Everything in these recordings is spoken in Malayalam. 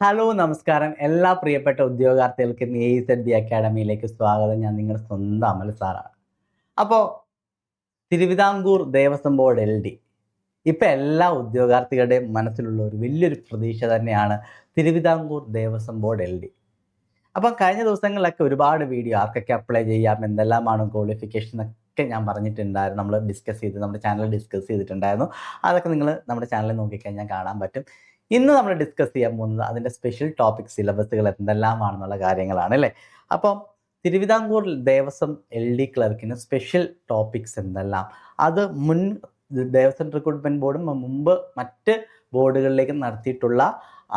ഹലോ നമസ്കാരം. എല്ലാ പ്രിയപ്പെട്ട ഉദ്യോഗാർത്ഥികൾക്കും എ സെഡ് ബി അക്കാഡമിയിലേക്ക് സ്വാഗതം. ഞാൻ നിങ്ങളുടെ സ്വന്തം അമൽ സാറാണ്. അപ്പോൾ Thiruvithamkoor Devaswom board L D ഇപ്പം എല്ലാ ഉദ്യോഗാർത്ഥികളുടെയും മനസ്സിലുള്ള ഒരു വലിയൊരു പ്രതീക്ഷ തന്നെയാണ് Thiruvithamkoor Devaswom board L D അപ്പം കഴിഞ്ഞ ദിവസങ്ങളിലൊക്കെ ഒരുപാട് വീഡിയോ ആർക്കൊക്കെ അപ്ലൈ ചെയ്യാം എന്തെല്ലാമാണ് ക്വാളിഫിക്കേഷൻ ഒക്കെ ഞാൻ പറഞ്ഞിട്ടുണ്ടായിരുന്നു. നമ്മൾ ഡിസ്കസ് ചെയ്ത് നമ്മുടെ ചാനൽ ഡിസ്കസ് ചെയ്തിട്ടുണ്ടായിരുന്നു. അതൊക്കെ നിങ്ങൾ നമ്മുടെ ചാനലിൽ നോക്കിക്കഴിഞ്ഞാൽ കാണാൻ പറ്റും. ഇന്ന് നമ്മൾ ഡിസ്കസ് ചെയ്യാൻ പോകുന്നത് അതിന്റെ സ്പെഷ്യൽ ടോപ്പിക് സിലബസുകൾ എന്തെല്ലാമാണെന്നുള്ള കാര്യങ്ങളാണ് അല്ലേ? അപ്പം തിരുവിതാംകൂർ ദേവസ്വം എൽ ഡി ക്ലർക്കിന് സ്പെഷ്യൽ ടോപ്പിക്സ് എന്തെല്ലാം? അത് മുൻ ദേവസ്വം റിക്രൂട്ട്മെന്റ് ബോർഡും മുമ്പ് മറ്റ് ബോർഡുകളിലേക്ക് നടത്തിയിട്ടുള്ള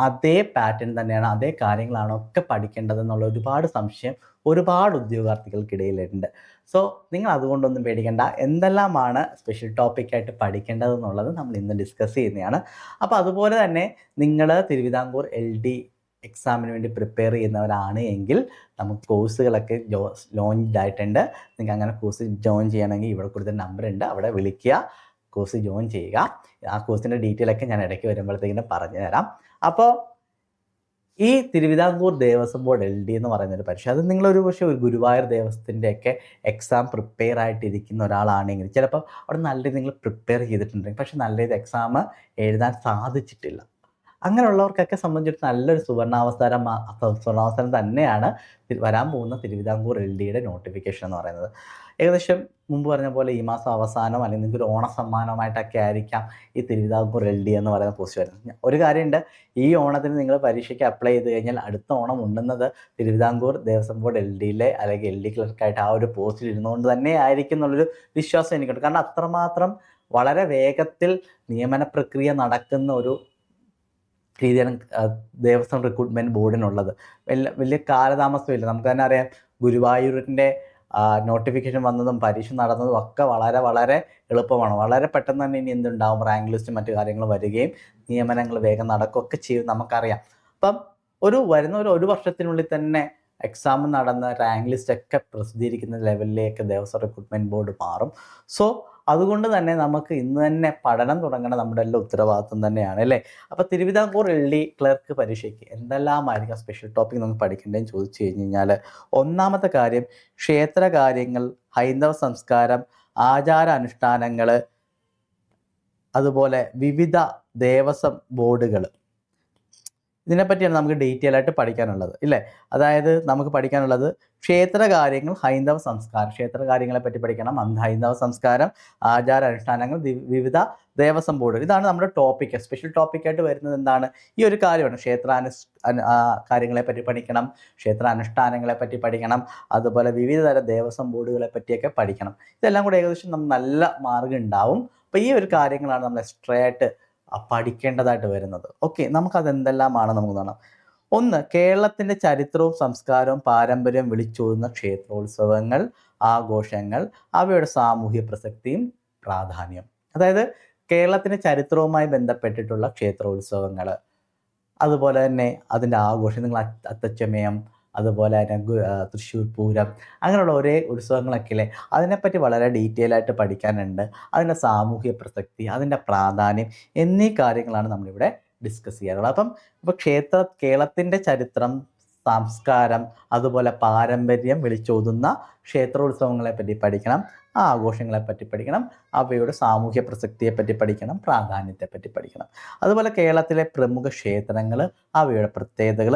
അതേ പാറ്റേൺ തന്നെയാണ് അതേ കാര്യങ്ങളാണ് ഒക്കെ പഠിക്കേണ്ടതെന്നുള്ള ഒരുപാട് സംശയം ഒരുപാട് ഉദ്യോഗാർത്ഥികൾക്കിടയിലുണ്ട്. സോ നിങ്ങൾ അതുകൊണ്ടൊന്നും പേടിക്കേണ്ട. എന്തെല്ലാമാണ് സ്പെഷ്യൽ ടോപ്പിക്കായിട്ട് പഠിക്കേണ്ടതെന്നുള്ളത് നമ്മൾ ഇന്ന് ഡിസ്കസ് ചെയ്യുന്നതാണ്. അപ്പോൾ അതുപോലെ തന്നെ നിങ്ങൾ തിരുവിതാംകൂർ എൽ ഡി എക്സാമിന് വേണ്ടി പ്രിപ്പയർ ചെയ്യുന്നവരാണ് എങ്കിൽ നമുക്ക് കോഴ്സുകളൊക്കെ ജോ ലോഞ്ച് ആയിട്ടുണ്ട്. നിങ്ങൾക്ക് അങ്ങനെ കോഴ്സ് ജോയിൻ ചെയ്യണമെങ്കിൽ ഇവിടെ കൊടുത്ത നമ്പർ ഉണ്ട്. അവിടെ വിളിക്കുക കോഴ്സ് ജോയിൻ ചെയ്യുക. ആ കോഴ്സിന്റെ ഡീറ്റെയിൽ ഒക്കെ ഞാൻ ഇടയ്ക്ക് വരുമ്പോഴത്തേക്കിനും പറഞ്ഞു തരാം അപ്പോൾ ഈ Thiruvithamkoor Devaswom board L D എന്ന് പറയുന്ന ഒരു പരീക്ഷ അത് നിങ്ങളൊരു പക്ഷേ ഒരു ഗുരുവായൂർ ദേവസ്വത്തിന്റെയൊക്കെ എക്സാം പ്രിപ്പയർ ആയിട്ടിരിക്കുന്ന ഒരാളാണെങ്കിൽ ചിലപ്പോൾ അവിടെ നല്ല രീതിയിൽ നിങ്ങൾ പ്രിപ്പയർ ചെയ്തിട്ടുണ്ടെങ്കിൽ പക്ഷേ നല്ല രീതിയിൽ എക്സാം എഴുതാൻ സാധിച്ചിട്ടില്ല. അങ്ങനെയുള്ളവർക്കൊക്കെ സംബന്ധിച്ചിട്ട് നല്ലൊരു സുവർണാവസരം സുവർണാവസരം തന്നെയാണ് വരാൻ പോകുന്ന തിരുവിതാംകൂർ എൽ ഡിയുടെ നോട്ടിഫിക്കേഷൻ എന്ന് പറയുന്നത്. ഏകദേശം മുമ്പ് പറഞ്ഞ പോലെ ഈ മാസം അവസാനം അല്ലെങ്കിൽ നിങ്ങൾക്ക് ഒരു ഓണ സമ്മാനമായിട്ടൊക്കെ ആയിരിക്കാം ഈ തിരുവിതാംകൂർ എൽ ഡി എന്ന് പറയുന്ന പോസ്റ്റ് വരുന്നത്. ഒരു കാര്യമുണ്ട്. ഈ ഓണത്തിന് നിങ്ങൾ പരീക്ഷയ്ക്ക് അപ്ലൈ ചെയ്ത് കഴിഞ്ഞാൽ അടുത്ത ഓണം ഉണ്ടെന്നത് തിരുവിതാംകൂർ ദേവസ്വം ബോർഡ് എൽ ഡിയിലെ അല്ലെങ്കിൽ എൽ ഡി ക്ലർക്കായിട്ട് ആ ഒരു പോസ്റ്റിൽ ഇരുന്നുകൊണ്ട് തന്നെ ആയിരിക്കും എന്നുള്ളൊരു വിശ്വാസം എനിക്കുണ്ട്. കാരണം അത്രമാത്രം വളരെ വേഗത്തിൽ നിയമന പ്രക്രിയ നടക്കുന്ന ഒരു രീതിയാണ് ദേവസ്വം റിക്രൂട്ട്മെന്റ് ബോർഡിനുള്ളത് വലിയ വലിയ കാലതാമസമില്ല. നമുക്ക് തന്നെ അറിയാം ഗുരുവായൂരിന്റെ നോട്ടിഫിക്കേഷൻ വന്നതും പരീക്ഷ നടന്നതും ഒക്കെ വളരെ വളരെ എളുപ്പമാണ്. വളരെ പെട്ടെന്ന് തന്നെ ഇനി എന്തുണ്ടാവും? റാങ്ക് ലിസ്റ്റ് മറ്റു കാര്യങ്ങൾ വരികയും നിയമനങ്ങൾ വേഗം നടക്കുകയൊക്കെ ചെയ്യും നമുക്കറിയാം. അപ്പം ഒരു വരുന്ന ഒരു ഒരു വർഷത്തിനുള്ളിൽ തന്നെ എക്സാം നടന്ന റാങ്ക് ലിസ്റ്റ് ഒക്കെ പ്രസിദ്ധീകരിക്കുന്ന ലെവലിലേക്ക് ദേവസ്വം റിക്രൂട്ട്മെന്റ് ബോർഡ് മാറും. സോ അതുകൊണ്ട് തന്നെ നമുക്ക് ഇന്ന് തന്നെ പഠനം തുടങ്ങേണ്ട നമ്മുടെ എല്ലാം ഉത്തരവാദിത്വം തന്നെയാണ് അല്ലേ? അപ്പോൾ തിരുവിതാംകൂർ എൽ ഡി ക്ലർക്ക് പരീക്ഷയ്ക്ക് എന്തെല്ലാമായിരിക്കും സ്പെഷ്യൽ ടോപ്പിക് നമുക്ക് പഠിക്കേണ്ടതെന്ന് ചോദിച്ചു കഴിഞ്ഞ് കഴിഞ്ഞാൽ ഒന്നാമത്തെ കാര്യം ക്ഷേത്രകാര്യങ്ങൾ ഹൈന്ദവ സംസ്കാരം ആചാര അനുഷ്ഠാനങ്ങൾ അതുപോലെ വിവിധ ദേവസ്വം ബോർഡുകൾ ഇതിനെപ്പറ്റിയാണ് നമുക്ക് ഡീറ്റെയിൽ ആയിട്ട് പഠിക്കാനുള്ളത് ഇല്ലേ? അതായത് നമുക്ക് പഠിക്കാനുള്ളത് ക്ഷേത്ര കാര്യങ്ങൾ ഹൈന്ദവ സംസ്കാരം ക്ഷേത്ര കാര്യങ്ങളെ പറ്റി പഠിക്കണം ഹൈന്ദവ സംസ്കാരം ആചാര അനുഷ്ഠാനങ്ങൾ വിവിധ ദേവസ്വം ബോർഡ്. ഇതാണ് നമ്മുടെ ടോപ്പിക് സ്പെഷ്യൽ ടോപ്പിക്കായിട്ട് വരുന്നത് എന്താണ്? ഈ ഒരു കാര്യമാണ്. ക്ഷേത്രാനു കാര്യങ്ങളെ പറ്റി പഠിക്കണം ക്ഷേത്ര അനുഷ്ഠാനങ്ങളെ പറ്റി പഠിക്കണം അതുപോലെ വിവിധ തരം ദേവസ്വം ബോർഡുകളെ പറ്റിയൊക്കെ പഠിക്കണം. ഇതെല്ലാം കൂടെ ഏകദേശം നമുക്ക് നല്ല മാർഗം ഉണ്ടാവും അപ്പോൾ ഈ ഒരു കാര്യങ്ങളാണ് നമ്മൾ എക്സ്ട്രാ ആയിട്ട് ആ, പഠിക്കേണ്ടതായിട്ട് വരുന്നത്. ഓക്കെ നമുക്കത് എന്തെല്ലാമാണ് നമുക്ക് കാണാം. ഒന്ന് കേരളത്തിന്റെ ചരിത്രവും സംസ്കാരവും പാരമ്പര്യവും വിളിച്ചോതുന്ന ക്ഷേത്രോത്സവങ്ങൾ ആഘോഷങ്ങൾ അവയുടെ സാമൂഹ്യ പ്രസക്തിയും പ്രാധാന്യം. അതായത് കേരളത്തിന്റെ ചരിത്രവുമായി ബന്ധപ്പെട്ടിട്ടുള്ള ക്ഷേത്രോത്സവങ്ങൾ. അതുപോലെ തന്നെ അതിന്റെ ആഘോഷം നിങ്ങൾ അത്തച്ചമയം അതുപോലെ തന്നെ തൃശ്ശൂർ പൂരം അങ്ങനെയുള്ള ഒരേ ഉത്സവങ്ങളൊക്കെ അല്ലേ അതിനെപ്പറ്റി വളരെ ഡീറ്റെയിൽ ആയിട്ട് പഠിക്കാനുണ്ട്. അതിന്റെ സാമൂഹ്യ പ്രസക്തി അതിന്റെ പ്രാധാന്യം എന്നീ കാര്യങ്ങളാണ് നമ്മളിവിടെ ഡിസ്കസ് ചെയ്യാറുള്ളത്. അപ്പം ഇപ്പോൾ ക്ഷേത്ര കേരളത്തിന്റെ ചരിത്രം സംസ്കാരം അതുപോലെ പാരമ്പര്യം വിളിച്ചോതുന്ന ക്ഷേത്രോത്സവങ്ങളെ പറ്റി പഠിക്കണം ആ ആഘോഷങ്ങളെ പറ്റി പഠിക്കണം അവയുടെ സാമൂഹ്യ പ്രസക്തിയെ പറ്റി പഠിക്കണം പ്രാധാന്യത്തെ പറ്റി പഠിക്കണം. അതുപോലെ കേരളത്തിലെ പ്രമുഖ ക്ഷേത്രങ്ങൾ അവയുടെ പ്രത്യേകതകൾ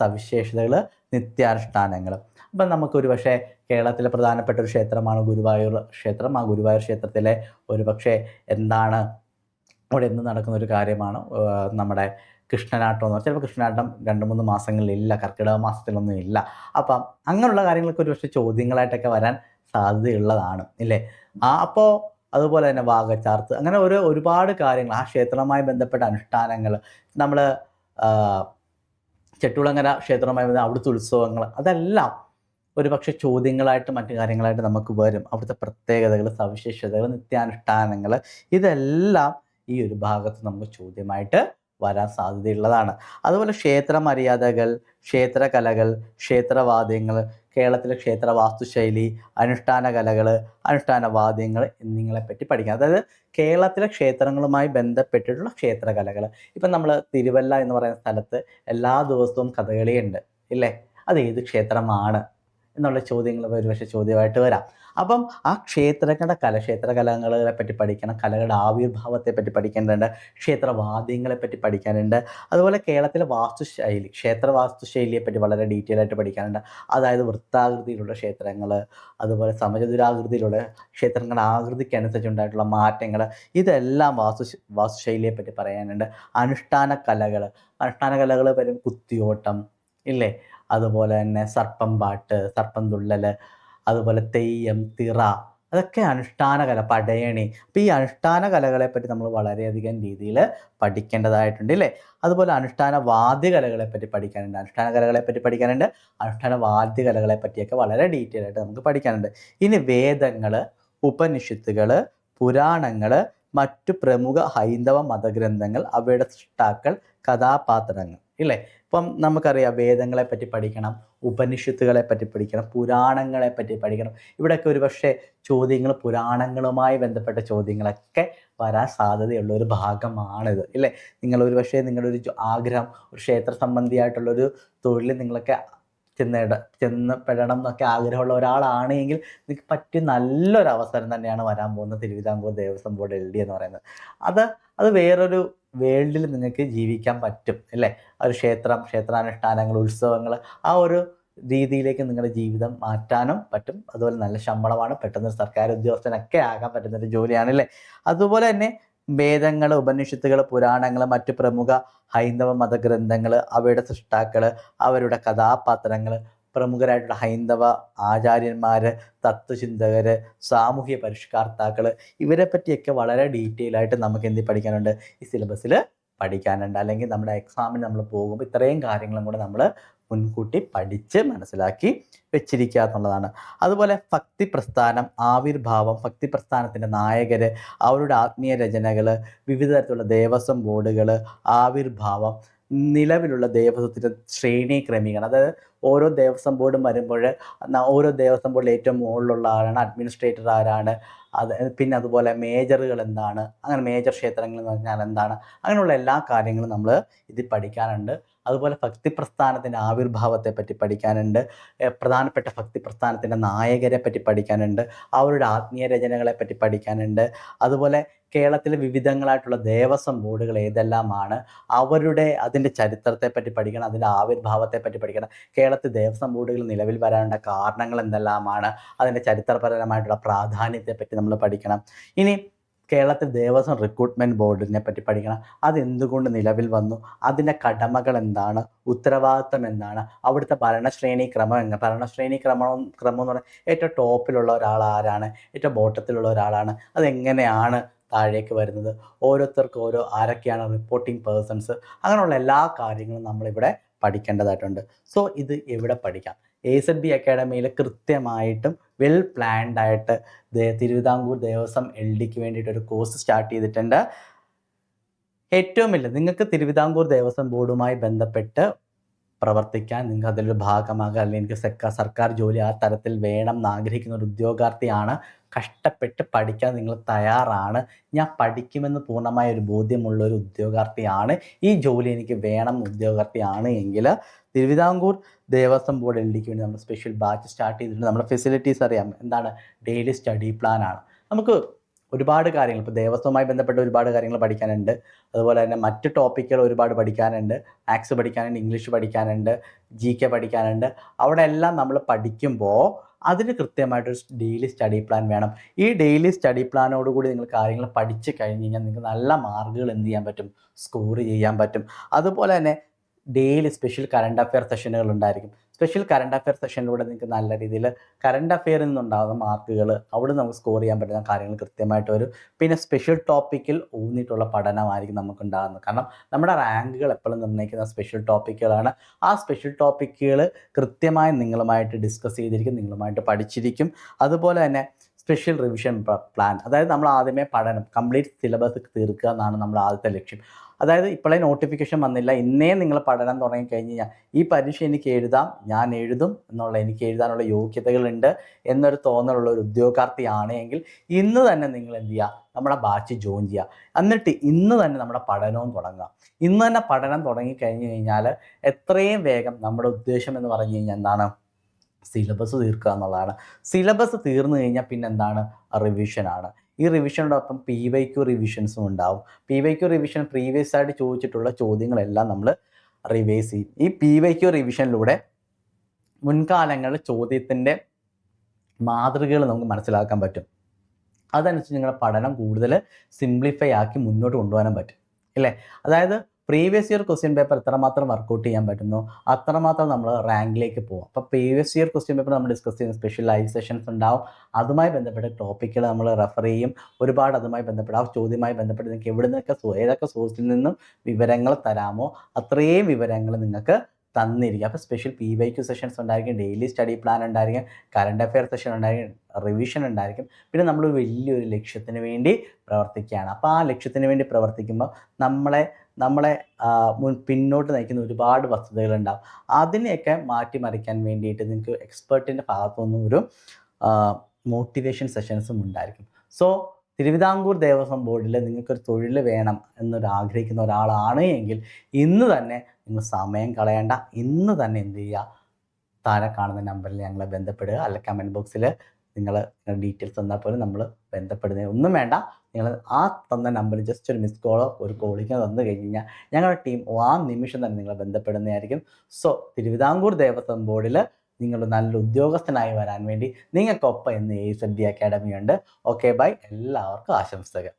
സവിശേഷതകൾ നിത്യാനുഷ്ഠാനങ്ങൾ. അപ്പം നമുക്കൊരു പക്ഷേ കേരളത്തിലെ പ്രധാനപ്പെട്ട ഒരു ക്ഷേത്രമാണ് ഗുരുവായൂർ ക്ഷേത്രം. ആ ഗുരുവായൂർ ക്ഷേത്രത്തിലെ ഒരു പക്ഷേ എന്താണ് അവിടെ എന്ന് നടക്കുന്ന ഒരു കാര്യമാണ് നമ്മുടെ കൃഷ്ണനാട്ടം എന്ന് ചിലപ്പോൾ കൃഷ്ണനാട്ടം രണ്ട് മൂന്ന് മാസങ്ങളിലില്ല കർക്കിടക മാസത്തിലൊന്നും ഇല്ല. അപ്പം അങ്ങനെയുള്ള കാര്യങ്ങളൊക്കെ ഒരു പക്ഷേ ചോദ്യങ്ങളായിട്ടൊക്കെ വരാൻ സാധ്യതയുള്ളതാണ് ഇല്ലേ? ആ അപ്പോൾ അതുപോലെ തന്നെ വാഗച്ചാർത്ത് അങ്ങനെ ഒരു ഒരുപാട് കാര്യങ്ങൾ ആ ക്ഷേത്രവുമായി ബന്ധപ്പെട്ട അനുഷ്ഠാനങ്ങൾ നമ്മൾ ചെട്ടുളങ്ങര ക്ഷേത്രമായി വരുന്ന അവിടുത്തെ ഉത്സവങ്ങൾ അതെല്ലാം ഒരു പക്ഷേ ചോദ്യങ്ങളായിട്ട് മറ്റു കാര്യങ്ങളായിട്ട് നമുക്ക് വരും. അവിടുത്തെ പ്രത്യേകതകൾ സവിശേഷതകൾ നിത്യാനുഷ്ഠാനങ്ങൾ ഇതെല്ലാം ഈ ഒരു ഭാഗത്ത് നമുക്ക് ചോദ്യമായിട്ട് വരാൻ സാധ്യതയുള്ളതാണ്. അതുപോലെ ക്ഷേത്ര മര്യാദകൾ ക്ഷേത്രകലകൾ ക്ഷേത്രവാദ്യങ്ങൾ കേരളത്തിലെ ക്ഷേത്ര വാസ്തുശൈലി അനുഷ്ഠാന കലകൾ അനുഷ്ഠാന വാദ്യങ്ങൾ എന്നിങ്ങളെ പറ്റി പഠിക്കാം. അതായത് കേരളത്തിലെ ക്ഷേത്രങ്ങളുമായി ബന്ധപ്പെട്ടിട്ടുള്ള ക്ഷേത്രകലകൾ ഇപ്പം നമ്മൾ തിരുവല്ല എന്ന് പറയുന്ന സ്ഥലത്ത് എല്ലാ ദിവസവും കഥകളിയുണ്ട് ഇല്ലേ? അത് ഏത് ക്ഷേത്രമാണ്? എന്നുള്ള ചോദ്യങ്ങൾ ഒരുപക്ഷെ ചോദ്യമായിട്ട് വരാം. അപ്പം ആ ക്ഷേത്രങ്ങളുടെ കല ക്ഷേത്രകലകളെ പറ്റി പഠിക്കണം കലകളുടെ ആവിർഭാവത്തെ പറ്റി പഠിക്കേണ്ടതുണ്ട് ക്ഷേത്രവാദ്യങ്ങളെ പറ്റി പഠിക്കാനുണ്ട് അതുപോലെ കേരളത്തിലെ വാസ്തുശൈലി ക്ഷേത്ര വാസ്തുശൈലിയെ പറ്റി വളരെ ഡീറ്റെയിൽ ആയിട്ട് പഠിക്കാനുണ്ട്. അതായത് വൃത്താകൃതിയിലുള്ള ക്ഷേത്രങ്ങൾ അതുപോലെ സമചതുരാകൃതിയിലുള്ള ക്ഷേത്രങ്ങളുടെ ആകൃതിക്ക് അനുസരിച്ചുണ്ടായിട്ടുള്ള മാറ്റങ്ങൾ ഇതെല്ലാം വാസ്തു വാസ്തുശൈലിയെ പറ്റി പറയാനുണ്ട്. അനുഷ്ഠാന കലകൾ അനുഷ്ഠാന കലകൾ വരും കുത്തിയോട്ടം ഇല്ലേ? അതുപോലെ തന്നെ സർപ്പം പാട്ട് സർപ്പം തുള്ളൽ അതുപോലെ തെയ്യം തിറ അതൊക്കെ അനുഷ്ഠാന കല പടയണി. അപ്പോൾ ഈ അനുഷ്ഠാന കലകളെ പറ്റി നമ്മൾ വളരെയധികം രീതിയിൽ പഠിക്കേണ്ടതായിട്ടുണ്ട് അല്ലേ അതുപോലെ അനുഷ്ഠാന വാദ്യകലകളെ പറ്റി പഠിക്കാനുണ്ട്. അനുഷ്ഠാന കലകളെ പറ്റി പഠിക്കാനുണ്ട്. അനുഷ്ഠാന വാദ്യകലകളെ പറ്റിയൊക്കെ വളരെ ഡീറ്റെയിൽ ആയിട്ട് നമുക്ക് പഠിക്കാനുണ്ട്. ഇനി വേദങ്ങൾ ഉപനിഷത്തുകൾ പുരാണങ്ങൾ മറ്റു പ്രമുഖ ഹൈന്ദവ മതഗ്രന്ഥങ്ങൾ അവയുടെ സൃഷ്ടാക്കൾ കഥാപാത്രങ്ങൾ ഇല്ലേ? ഇപ്പം നമുക്കറിയാം വേദങ്ങളെ പറ്റി പഠിക്കണം ഉപനിഷത്തുകളെ പറ്റി പഠിക്കണം പുരാണങ്ങളെ പറ്റി പഠിക്കണം. ഇവിടെയൊക്കെ ഒരു പക്ഷേ ചോദ്യങ്ങൾ പുരാണങ്ങളുമായി ബന്ധപ്പെട്ട ചോദ്യങ്ങളൊക്കെ വരാൻ സാധ്യതയുള്ള ഒരു ഭാഗമാണിത് ഇല്ലേ? നിങ്ങൾ ഒരു പക്ഷേ നിങ്ങളുടെ ഒരു ആഗ്രഹം ഒരു ക്ഷേത്ര സംബന്ധിയായിട്ടുള്ളൊരു തൊഴിൽ നിങ്ങളൊക്കെ ചെന്നിട ചെന്നപ്പെടണം എന്നൊക്കെ ആഗ്രഹമുള്ള ഒരാളാണെങ്കിൽ നിങ്ങൾക്ക് പറ്റിയ നല്ലൊരു അവസരം തന്നെയാണ് വരാൻ പോകുന്നത് Thiruvithamkoor Devaswom board L D എന്ന് പറയുന്നത്. അത് അത് വേറൊരു വേൾഡിൽ നിങ്ങൾക്ക് ജീവിക്കാൻ പറ്റും അല്ലേ? ഒരു ക്ഷേത്രം ക്ഷേത്രാനുഷ്ഠാനങ്ങൾ ഉത്സവങ്ങൾ ആ ഒരു രീതിയിലേക്ക് നിങ്ങളുടെ ജീവിതം മാറ്റാനും പറ്റും. അതുപോലെ നല്ല ശമ്പളമാണ് പെട്ടെന്നൊരു സർക്കാർ ഉദ്യോഗസ്ഥനൊക്കെ ആകാൻ പറ്റുന്നൊരു ജോലിയാണ് അല്ലേ? അതുപോലെ തന്നെ വേദങ്ങൾ ഉപനിഷത്തുകൾ പുരാണങ്ങൾ മറ്റു പ്രമുഖ ഹൈന്ദവ മതഗ്രന്ഥങ്ങൾ അവയുടെ സൃഷ്ടാക്കൾ അവരുടെ കഥാപാത്രങ്ങൾ പ്രമുഖരായിട്ടുള്ള ഹൈന്ദവ ആചാര്യന്മാർ തത്വചിന്തകർ സാമൂഹ്യ പരിഷ്കർത്താക്കൾ ഇവരെ പറ്റിയൊക്കെ വളരെ ഡീറ്റെയിൽ ആയിട്ട് നമുക്ക് എന്ത് പഠിക്കാനുണ്ട്? ഈ സിലബസിൽ പഠിക്കാനുണ്ട്. അല്ലെങ്കിൽ നമ്മുടെ എക്സാമിന് നമ്മൾ പോകുമ്പോൾ ഇത്രയും കാര്യങ്ങളും കൂടെ നമ്മൾ മുൻകൂട്ടി പഠിച്ച് മനസ്സിലാക്കി വെച്ചിരിക്കുക എന്നുള്ളതാണ്. അതുപോലെ ഭക്തി പ്രസ്ഥാനം ആവിർഭാവം ഭക്തി പ്രസ്ഥാനത്തിന്റെ നായകർ അവരുടെ ആത്മീയ രചനകൾ വിവിധ തരത്തിലുള്ള ദേവസ്വം ബോർഡുകൾ ആവിർഭാവം നിലവിലുള്ള ദേവസ്വത്തിന്റെ ശ്രേണി ക്രമീകരണം അതായത് ഓരോ ദേവസ്വം ബോർഡും വരുമ്പോൾ ഓരോ ദേവസ്വം ബോർഡിൽ ഏറ്റവും മുകളിലുള്ള ആരാണ്? അഡ്മിനിസ്ട്രേറ്റർ ആരാണ്? അത് പിന്നെ അതുപോലെ മേജറുകൾ എന്താണ്? അങ്ങനെ മേജർ ക്ഷേത്രങ്ങൾ എന്ന് പറഞ്ഞാൽ എന്താണ്? അങ്ങനെയുള്ള എല്ലാ കാര്യങ്ങളും നമ്മൾ ഇതിൽ പഠിക്കാനുണ്ട്. അതുപോലെ ഭക്തി പ്രസ്ഥാനത്തിന്റെ ആവിർഭാവത്തെ പറ്റി പഠിക്കാനുണ്ട് പ്രധാനപ്പെട്ട ഭക്തി പ്രസ്ഥാനത്തിന്റെ നായകരെ പറ്റി പഠിക്കാനുണ്ട് അവരുടെ ആത്മീയ രചനകളെ പറ്റി പഠിക്കാനുണ്ട്. അതുപോലെ കേരളത്തിലെ വിവിധങ്ങളായിട്ടുള്ള ദേവസ്വം ബോർഡുകൾ ഏതെല്ലാമാണ്? അവരുടെ അതിന്റെ ചരിത്രത്തെ പറ്റി പഠിക്കണം അതിന്റെ ആവിർഭാവത്തെ പറ്റി പഠിക്കണം. കേരളത്തിൽ ദേവസ്വം ബോർഡുകൾ നിലവിൽ വരാനുള്ള കാരണങ്ങൾ എന്തെല്ലാമാണ്? അതിന്റെ ചരിത്രപരമായിട്ടുള്ള പ്രാധാന്യത്തെ പറ്റി നമ്മൾ പഠിക്കണം. ഇനി കേരളത്തിൽ ദേവസ്വം റിക്രൂട്ട്മെന്റ് ബോർഡിനെ പറ്റി പഠിക്കണം. അതെന്തുകൊണ്ട് നിലവിൽ വന്നു? അതിന്റെ കടമകൾ എന്താണ്? ഉത്തരവാദിത്തം എന്താണ്? അവിടുത്തെ ഭരണശ്രേണി ക്രമം എങ്ങനെ ഭരണശ്രേണി ക്രമം ക്രമം എന്ന് പറഞ്ഞാൽ ഏറ്റവും ടോപ്പിലുള്ള ഒരാൾ ആരാണ്? ഏറ്റവും ബോട്ടത്തിലുള്ള ഒരാളാണ്. അതെങ്ങനെയാണ് താഴേക്ക് വരുന്നത്. ഓരോരുത്തർക്കും ഓരോ ആരൊക്കെയാണ് റിപ്പോർട്ടിംഗ് പേഴ്സൺസ് അങ്ങനെയുള്ള എല്ലാ കാര്യങ്ങളും നമ്മളിവിടെ പഠിക്കേണ്ടതായിട്ടുണ്ട്. സോ ഇത് എവിടെ പഠിക്കാം? എ സെഡ് ബി അക്കാഡമിയിൽ കൃത്യമായിട്ടും വെൽ പ്ലാൻഡ് ആയിട്ട് തിരുവിതാംകൂർ ദേവസ്വം എൽ ഡിക്ക് വേണ്ടിയിട്ട് ഒരു കോഴ്സ് സ്റ്റാർട്ട് ചെയ്തിട്ടുണ്ട്. ഏറ്റവും വലിയ നിങ്ങൾക്ക് തിരുവിതാംകൂർ ദേവസ്വം ബോർഡുമായി ബന്ധപ്പെട്ട് പ്രവർത്തിക്കാൻ നിങ്ങൾക്ക് അതിലൊരു ഭാഗമാകാൻ അല്ലെങ്കിൽ എനിക്ക് സർക്കാർ സർക്കാർ ജോലി ആ തരത്തിൽ വേണം എന്ന് ആഗ്രഹിക്കുന്ന ഒരു ഉദ്യോഗാർത്ഥിയാണ്. കഷ്ടപ്പെട്ട് പഠിക്കാൻ നിങ്ങൾ തയ്യാറാണ്. ഞാൻ പഠിക്കുമെന്ന് പൂർണമായ ഒരു ബോധ്യമുള്ള ഒരു ഉദ്യോഗാർത്ഥിയാണ്. ഈ ജോലി എനിക്ക് വേണം ഉദ്യോഗാർത്ഥിയാണ് എങ്കിൽ തിരുവിതാംകൂർ ദേവസ്വം ബോർഡ് എൽ ഡിക്ക് വേണ്ടി നമ്മൾ സ്പെഷ്യൽ ബാച്ച് സ്റ്റാർട്ട് ചെയ്തിട്ടുണ്ട്. നമ്മുടെ ഫെസിലിറ്റീസ് അറിയാം. എന്താണ്? ഡെയിലി സ്റ്റഡി പ്ലാനാണ് നമുക്ക് ഒരുപാട് കാര്യങ്ങൾ. ഇപ്പോൾ ദേവസ്വവുമായി ബന്ധപ്പെട്ട ഒരുപാട് കാര്യങ്ങൾ പഠിക്കാനുണ്ട്. അതുപോലെ തന്നെ മറ്റ് ടോപ്പിക്കുകൾ ഒരുപാട് പഠിക്കാനുണ്ട്. മാത്സ് പഠിക്കാനുണ്ട് ഇംഗ്ലീഷ് പഠിക്കാനുണ്ട് ജി കെ പഠിക്കാനുണ്ട്. അവിടെ എല്ലാം നമ്മൾ പഠിക്കുമ്പോൾ അതിന് കൃത്യമായിട്ടൊരു ഡെയിലി സ്റ്റഡി പ്ലാൻ വേണം. ഈ ഡെയിലി സ്റ്റഡി പ്ലാനോട് കൂടി നിങ്ങൾ കാര്യങ്ങൾ പഠിച്ചു കഴിഞ്ഞ് കഴിഞ്ഞാൽ നിങ്ങൾക്ക് നല്ല മാർക്കുകൾ എന്ത് ചെയ്യാൻ പറ്റും? സ്കോർ ചെയ്യാൻ പറ്റും. അതുപോലെ തന്നെ ഡെയിലി സ്പെഷ്യൽ കറണ്ട് അഫെയർ സെഷനുകൾ ഉണ്ടായിരിക്കും. സ്പെഷ്യൽ കറണ്ട് അഫെയർ സെഷനിലൂടെ നിങ്ങൾക്ക് നല്ല രീതിയിൽ കറണ്ട് അഫെയറിൽ നിന്നുണ്ടാകുന്ന മാർക്കുകൾ അവിടെ നമുക്ക് സ്കോർ ചെയ്യാൻ പറ്റുന്ന കാര്യങ്ങൾ കൃത്യമായിട്ട് വരും. പിന്നെ സ്പെഷ്യൽ ടോപ്പിക്കിൽ ഊന്നിയിട്ടുള്ള പഠനമായിരിക്കും നമുക്ക് ഉണ്ടാകുന്നത്. കാരണം നമ്മുടെ റാങ്കുകൾ എപ്പോഴും നിർണയിക്കുന്ന സ്പെഷ്യൽ ടോപ്പിക്കുകളാണ് ആ സ്പെഷ്യൽ ടോപ്പിക്കുകൾ കൃത്യമായി നിങ്ങളുമായിട്ട് ഡിസ്കസ് ചെയ്തിരിക്കും നിങ്ങളുമായിട്ട് പഠിച്ചിരിക്കും. അതുപോലെ തന്നെ സ്പെഷ്യൽ റിവിഷൻ പ്ലാൻ അതായത് നമ്മൾ ആദ്യമേ പഠനം കംപ്ലീറ്റ് സിലബസ് തീർക്കുക എന്നാണ് നമ്മുടെ ആദ്യത്തെ ലക്ഷ്യം. അതായത് ഇപ്പോഴേ നോട്ടിഫിക്കേഷൻ വന്നില്ല ഇന്നേ നിങ്ങൾ പഠനം തുടങ്ങിക്കഴിഞ്ഞ് ഈ പരീക്ഷ എനിക്ക് എഴുതാം ഞാൻ എഴുതും എന്നുള്ള എനിക്ക് എഴുതാനുള്ള യോഗ്യതകളുണ്ട് എന്നൊരു തോന്നലുള്ള ഒരു ഉദ്യോഗാർത്ഥിയാണെങ്കിൽ ഇന്ന് തന്നെ നിങ്ങൾ എന്ത് ചെയ്യുക നമ്മുടെ ബാച്ച് ജോയിൻ ചെയ്യുക എന്നിട്ട് ഇന്ന് തന്നെ നമ്മുടെ പഠനവും തുടങ്ങുക ഇന്ന് തന്നെ പഠനം തുടങ്ങിക്കഴിഞ്ഞ് കഴിഞ്ഞാൽ എത്രയും വേഗം നമ്മുടെ ഉദ്ദേശം എന്ന് പറഞ്ഞു കഴിഞ്ഞാൽ എന്താണ്? സിലബസ് തീർക്കുക എന്നുള്ളതാണ്. സിലബസ് തീർന്നു കഴിഞ്ഞാൽ പിന്നെ എന്താണ് റിവിഷനാണ് ഈ റിവിഷനോടൊപ്പം പി വൈ ക്യു റിവിഷൻസും ഉണ്ടാവും. P Y Q revision previous ആയിട്ട് ചോദിച്ചിട്ടുള്ള ചോദ്യങ്ങളെല്ലാം നമ്മൾ റിവൈസ് ചെയ്യും. ഈ പി വൈ ക്യു റിവിഷനിലൂടെ മുൻകാലങ്ങളിൽ ചോദ്യത്തിന്റെ മാതൃകകൾ നമുക്ക് മനസ്സിലാക്കാൻ പറ്റും. അതനുസരിച്ച് നിങ്ങളുടെ പഠനം കൂടുതൽ സിംപ്ലിഫൈ ആക്കി മുന്നോട്ട് കൊണ്ടുപോകാനും പറ്റും. അല്ലേ? അതായത് പ്രീവിയസ് ഇയർ ക്വസ്റ്റ്യൻ പേപ്പർ എത്രമാത്രം വർക്കൗട്ട് ചെയ്യാൻ പറ്റുന്നു? അത്രമാത്രം നമ്മൾ റാങ്കിലേക്ക് പോകും അപ്പോൾ പ്രീവിയസ് ഇയർ ക്വസ്റ്റ്യൻ പേപ്പർ നമ്മൾ ഡിസ്കസ് ചെയ്യുന്ന സ്പെഷ്യൽ ലൈവ് സെഷൻസ് ഉണ്ടാവും. അതുമായി ബന്ധപ്പെട്ട ടോപ്പിക്കുകൾ നമ്മൾ റെഫർ ചെയ്യും. ഒരുപാട് അതുമായി ബന്ധപ്പെട്ട ആ ചോദ്യമായി ബന്ധപ്പെട്ട് നിങ്ങൾക്ക് എവിടെ നിന്നൊക്കെ ഏതൊക്കെ സോഴ്സിൽ നിന്നും വിവരങ്ങൾ തരാമോ അത്രയും വിവരങ്ങൾ നിങ്ങൾക്ക് തന്നിരിക്കും. അപ്പോൾ special P Y Q sessions ഉണ്ടായിരിക്കും. ഡെയിലി സ്റ്റഡി പ്ലാൻ ഉണ്ടായിരിക്കും. കറണ്ട് അഫയർ സെഷൻ ഉണ്ടായിരിക്കും. റിവിഷൻ ഉണ്ടായിരിക്കും. പിന്നെ നമ്മൾ വലിയൊരു ലക്ഷ്യത്തിന് വേണ്ടി പ്രവർത്തിക്കുകയാണ്. അപ്പോൾ ആ ലക്ഷ്യത്തിന് വേണ്ടി പ്രവർത്തിക്കുമ്പോൾ നമ്മളെ നമ്മളെ മുൻ പിന്നോട്ട് നയിക്കുന്ന ഒരുപാട് വസ്തുതകളുണ്ടാവും. അതിനെയൊക്കെ മാറ്റിമറിക്കാൻ വേണ്ടിയിട്ട് നിങ്ങൾക്ക് എക്സ്പേർട്ടിന്റെ ഭാഗത്തുനിന്നും ഒരു മോട്ടിവേഷൻ സെഷൻസും ഉണ്ടായിരിക്കും. സോ തിരുവിതാംകൂർ ദേവസ്വം ബോർഡിൽ നിങ്ങൾക്കൊരു തൊഴിൽ വേണം എന്നൊരു ആഗ്രഹിക്കുന്ന ഒരാളാണ് എങ്കിൽ ഇന്ന് തന്നെ നിങ്ങൾ സമയം കളയേണ്ട. ഇന്ന് തന്നെ എന്ത് ചെയ്യുക? താഴെ കാണുന്ന നമ്പറിൽ ഞങ്ങളെ ബന്ധപ്പെടുക. അല്ല കമന്റ് ബോക്സിൽ നിങ്ങൾ ഡീറ്റെയിൽസ് തന്നാൽ പോലും നമ്മൾ ബന്ധപ്പെടുന്നത് ഒന്നും വേണ്ട. നിങ്ങൾ ആ തന്ന നമ്പറിൽ ജസ്റ്റ് ഒരു മിസ് കോളോ ഒരു കോളിങ്ങോ തന്നു കഴിഞ്ഞ് കഴിഞ്ഞാൽ ഞങ്ങളുടെ ടീം ആ നിമിഷം തന്നെ നിങ്ങളെ ബന്ധപ്പെടുന്നതായിരിക്കും. സോ തിരുവിതാംകൂർ ദേവസ്വം ബോർഡിൽ നിങ്ങൾ നല്ല ഉദ്യോഗസ്ഥനായി വരാൻ വേണ്ടി നിങ്ങൾക്കൊപ്പം ഇന്ന് എ സി ഡി അക്കാഡമി ഉണ്ട്. ഓക്കെ ബൈ എല്ലാവർക്കും ആശംസകൾ.